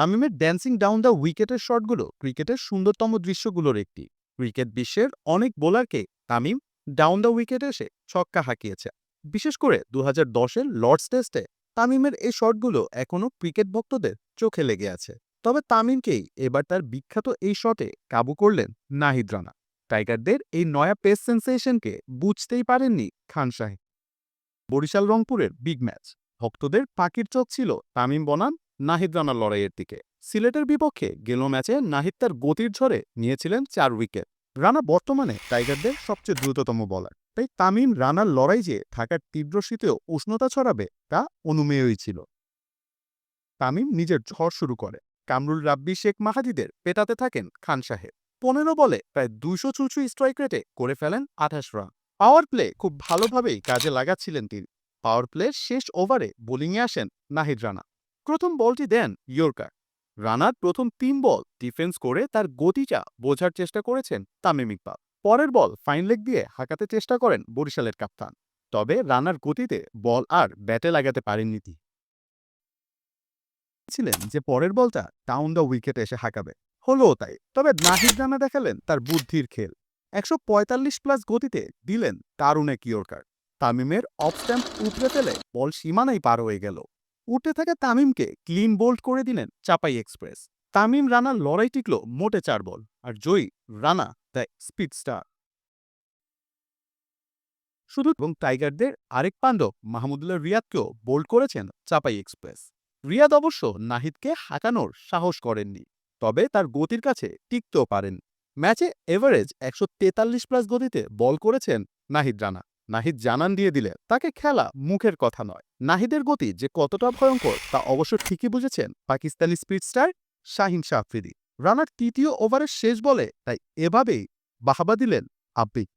তামিমের dancing down the উইকেটের শটগুলো ক্রিকেটের সুন্দরতম দৃশ্যগুলোর একটি। ক্রিকেট বিশ্বের অনেক বোলারকে তামিম ডাউন দ্য উইকেটে এসে ছক্কা হাঁকিয়েছে। বিশেষ করে দু হাজার লর্ডস টেস্টে তামিমের এই শটগুলো এখনও ক্রিকেট ভক্তদের চোখে লেগে আছে। তবে তামিমকেই এবার তার বিখ্যাত এই শটে কাবু করলেন নাহিদ রানা। টাইগারদের এই নয়া পেস সেন্সেশনকে বুঝতেই পারেননি খান সাহেব বরিশাল রংপুরের বিগ ম্যাচ ভক্তদের পাখির চোখ ছিল তামিম বনাম নাহিদ রানার লড়াইয়ের দিকে। সিলেটের বিপক্ষে গেল ম্যাচে নাহিদ তার গতির ঝড়ে নিয়েছিলেন চার উইকেট। রানা বর্তমানে টাইগারদের সবচেয়ে দ্রুততম বলার। তাই তামিম রানার লড়াই যে থাকার তীব্র শীতেও উষ্ণতা ছড়াবে, তা অনুমেয়ই ছিল। তামিম নিজের ঝড় শুরু করে। কামরুল রাব্বি, শেখ মাহাদিদের পেটাতে থাকেন খান সাহেব। পনেরো বলে প্রায় দুশো চুচু স্ট্রাইক রেটে করে ফেলেন আঠাশ রান। পাওয়ার প্লে খুব ভালোভাবেই কাজে লাগাচ্ছিলেন তিনি। পাওয়ার প্লের শেষ ওভারে বোলিংয়ে আসেন নাহিদ রানা। প্রথম বলটি দেন ইয়র্কার। রানার প্রথম তিন বল ডিফেন্স করে তার গতিটা বোঝার চেষ্টা করেছেন তামিম ইকবাল। পরের বল ফাইন লেগ দিয়ে হাঁকাতে চেষ্টা করেন বরিশালের কাপ্তান। তবে রানার গতিতে বল আর ব্যাটে লাগাতে পারেননি তিনি। ছিলেন যে পরের বলটা টাউন দ্য উইকেটে এসে হাঁকাবে। হলো তাই। তবে নাহিদ রানা দেখালেন তার বুদ্ধির খেল। একশো পঁয়তাল্লিশ প্লাস গতিতে দিলেন দারুণ এক ইয়র্কার। তামিমের অফ স্ট্যাম্প উপড়ে ফেলে বল সীমানাই পার হয়ে গেল। উঠে থাকা তামিমকে ক্লিন বোল্ড করে দিলেন চাপাই এক্সপ্রেস। তামিম রানার লড়াই টিকল মোটে চার বল আর জয়ী, রানা দ্য স্পিড স্টার। শুধু এবং টাইগারদের আরেক পাণ্ডব মাহমুদুল্লাহ রিয়াদকেও বোল্ড করেছেন চাপাই এক্সপ্রেস। রিয়াদ অবশ্য নাহিদকে হাঁকানোর সাহস করেননি, তবে তার গতির কাছে টিকতেও পারেন। ম্যাচে এভারেজ একশো তেতাল্লিশ প্লাস গতিতে বল করেছেন নাহিদ, রানা। নাহিদ জানান দিয়ে দিলে, তাকে খেলা মুখের কথা নয়। নাহিদের গতি যে কতটা ভয়ঙ্কর, তা অবশ্য ঠিকই বুঝেছেন পাকিস্তানি স্পিড স্টার শাহিন শাহ আফ্রিদি রানার তৃতীয় ওভারের শেষ বলে, তাই এভাবেই বাহাবা দিলেন আব্বিক।